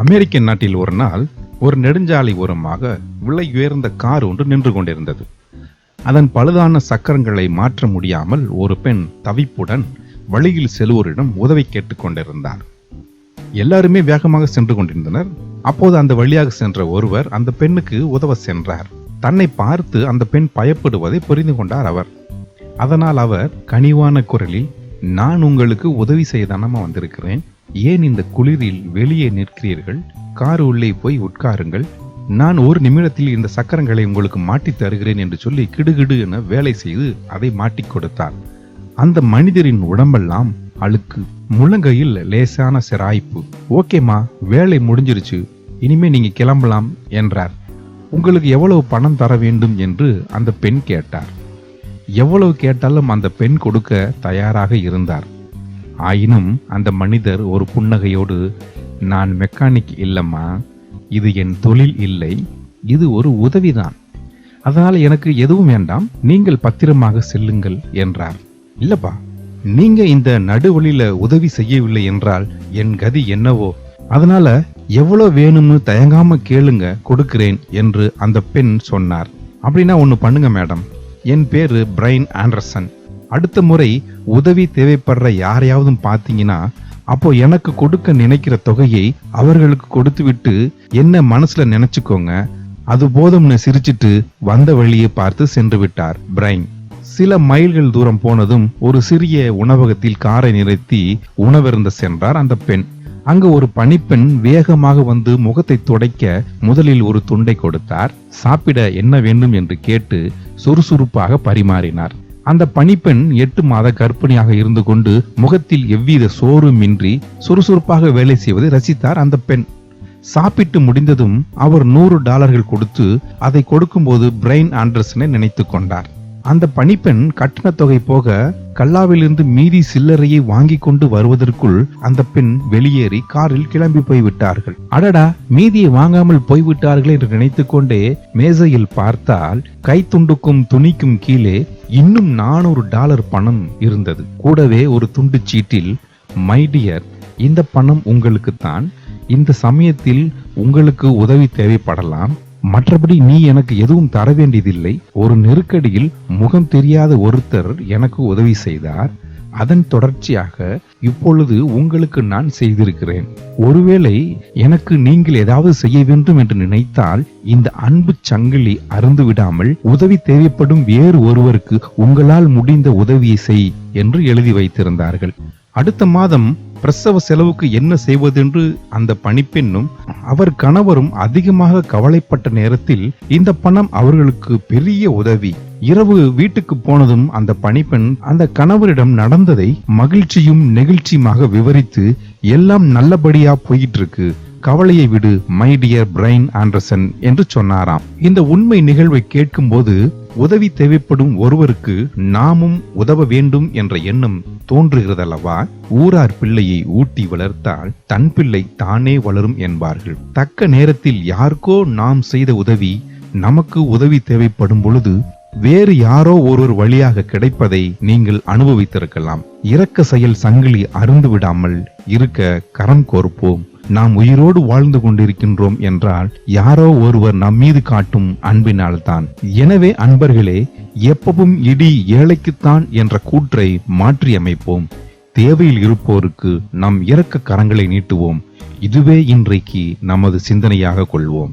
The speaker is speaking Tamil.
அமெரிக்க நாட்டில் ஒரு நாள் ஒரு நெடுஞ்சாலை ஓரமாக விலை உயர்ந்த கார் ஒன்று நின்று கொண்டிருந்தது. அதன் பழுதான சக்கரங்களை மாற்ற முடியாமல் ஒரு பெண் தவிப்புடன் வழியில் செல்வோரிடம் உதவி கேட்டுக் கொண்டிருந்தார். எல்லாருமே வேகமாக சென்று கொண்டிருந்தனர். அப்போது அந்த வழியாக சென்ற ஒருவர் அந்த பெண்ணுக்கு உதவ சென்றார். தன்னை பார்த்து அந்த பெண் பயப்படுவதை புரிந்து கொண்டார் அவர். அதனால் அவர் கனிவான குரலில் நான் உங்களுக்கு உதவி செய்யதானமா வந்திருக்கிறேன். ஏன் இந்த குளிரில் வெளியே நிற்கிறீர்கள்? கார் உள்ளே போய் உட்காருங்கள். நான் ஒரு நிமிடத்தில் இந்த சக்கரங்களை உங்களுக்கு மாட்டி தருகிறேன் என்று சொல்லி கிடுகிடு என வேலை செய்து அதை மாட்டிக் கொடுத்தார் அந்த மனிதரின் உடம்பெல்லாம் அழுக்கு. முழங்கையில் லேசான சிராய்ப்பு. ஓகேம்மா வேலை முடிஞ்சிருச்சு. இனிமே நீங்க கிளம்பலாம் என்றார். உங்களுக்கு எவ்வளவு பணம் தர வேண்டும்? என்று அந்த பெண் கேட்டார். எவ்வளவு கேட்டாலும் அந்த பெண் கொடுக்க தயாராக இருந்தார். ஆயினும் அந்த மனிதர் ஒரு புன்னகையோடு நான் மெக்கானிக் இல்லம்மா இது என் தொழில் இல்லை இது ஒரு உதவிதான். அதனால் எனக்கு எதுவும் வேண்டாம் நீங்கள் பத்திரமாக செல்லுங்கள் என்றார். இல்லப்பா நீங்க இந்த நடுவழியில உதவி செய்யவில்லை என்றால் என் கதி என்னவோ? அதனால எவ்வளோ வேணும்னு தயங்காம கேளுங்க கொடுக்கிறேன் என்று அந்த பெண் சொன்னார். அப்படின்னா ஒன்று பண்ணுங்க மேடம். என் பேரு பிரைன் ஆண்டர்சன். அடுத்த முறை உதவி தேவைப்படுற யாரையாவது பார்த்தீங்கன்னா அப்போ எனக்கு கொடுக்க நினைக்கிற தொகையை அவர்களுக்கு கொடுத்துவிட்டு என்ன மனசுல நினைச்சுக்கோங்க. அது போதும்னு சிரிச்சிட்டு வந்த வழியை பார்த்து சென்று விட்டார் பிரைன். சில மைல்கள் தூரம் போனதும் ஒரு சிறிய உணவகத்தில் காரை நிறுத்தி உணவருந்த சென்றார் அந்த பெண். அங்கு ஒரு பணிப்பெண் வேகமாக வந்து முகத்தை துடைக்க முதலில் ஒரு துண்டை கொடுத்தார். சாப்பிட என்ன வேண்டும் என்று கேட்டு சுறுசுறுப்பாக பரிமாறினார். அந்த பணிப்பெண் எட்டு மாத கர்ப்பிணியாக இருந்து கொண்டு முகத்தில் எவ்வித சோறுமின்றி சுறுசுறுப்பாக வேலை செய்வதை ரசித்தார் அந்த பெண். சாப்பிட்டு முடிந்ததும் அவர் நூறு டாலர்கள் கொடுத்து அதை கொடுக்கும்போது பிரைன் ஆண்டர்சனை நினைத்து கொண்டார். அந்த பணிப்பெண் கட்டண தொகை போக கல்லாவிலிருந்து மீதி சில்லறையை வாங்கி கொண்டு வருவதற்குள் அந்த பெண் வெளியேறி காரில் கிளம்பி போய்விட்டார்கள். அடடா மீதியை வாங்காமல் போய்விட்டார்கள் என்று நினைத்து கொண்டே மேசையில் பார்த்தால் கைத்துண்டுக்கும் துணிக்கும் கீழே இன்னும் நானூறு டாலர் பணம் இருந்தது. கூடவே ஒரு துண்டு சீட்டில் மை டியர் இந்த பணம் உங்களுக்குத்தான் இந்த சமயத்தில் உங்களுக்கு உதவி தேவைப்படலாம். மற்றபடி நீ எனக்கு எதுவும் தர வேண்டியதில்லை ஒரு நெருக்கடியில் முகம் தெரியாத ஒருத்தர் எனக்கு உதவி செய்தார். அதன் தொடர்ச்சியாக இப்பொழுது உங்களுக்கு நான் செய்திருக்கிறேன். ஒருவேளை எனக்கு நீங்கள் ஏதாவது செய்ய வேண்டும் என்று நினைத்தால் இந்த அன்பு சங்கிலி அருந்து விடாமல் உதவி தேவைப்படும் வேறு ஒருவருக்கு உங்களால் முடிந்த உதவியை செய் என்று எழுதி வைத்திருந்தார்கள். அடுத்த மாதம் பிரசவ செலவுக்கு என்ன செய்வதென்று அந்த பணிப்பெண்ணும் அவர் கணவரும் அதிகமாக கவலைப்பட்ட நேரத்தில் இந்த பணம் அவர்களுக்கு பெரிய உதவி. இரவு வீட்டுக்கு போனதும் அந்த பணிப்பெண் அந்த கணவரிடம் நடந்ததை மகிழ்ச்சியும் நெகிழ்ச்சியுமாக விவரித்து எல்லாம் நல்லபடியா போயிட்டு இருக்கு கவலையை விடு மை டியர் பிரைன் ஆண்டர்சன் என்று சொன்னாராம். இந்த உண்மை நிகழ்வை கேட்கும்போது உதவி தேவைப்படும் ஒருவருக்கு நாமும் உதவ வேண்டும் என்ற எண்ணம் தோன்றுகிறதல்லவா? ஊரார் பிள்ளையை ஊட்டி வளர்த்தால் தன் பிள்ளை தானே வளரும் என்பார்கள். தக்க நேரத்தில் யாருக்கோ நாம் செய்த உதவி நமக்கு உதவி தேவைப்படும் பொழுது வேறு யாரோ ஒருவர் வழியாக கிடைப்பதை நீங்கள் அனுபவித்திருக்கலாம். இரக்க செயல் சங்கிலி அருந்து விடாமல் இருக்க கரம் கோர்ப்போம். நாம் உயிரோடு வாழ்ந்து கொண்டிருக்கின்றோம் என்றால் யாரோ ஒருவர் நம் மீது காட்டும் அன்பினால்தான். எனவே அன்பர்களே எப்பவும் இடி ஏழைக்குத்தான் என்ற கூற்றை மாற்றி அமைப்போம் தேவையில் இருப்போருக்கு நம் இரக்க கரங்களை நீட்டுவோம். இதுவே இன்றைக்கு நமது சிந்தனையாக கொள்வோம்.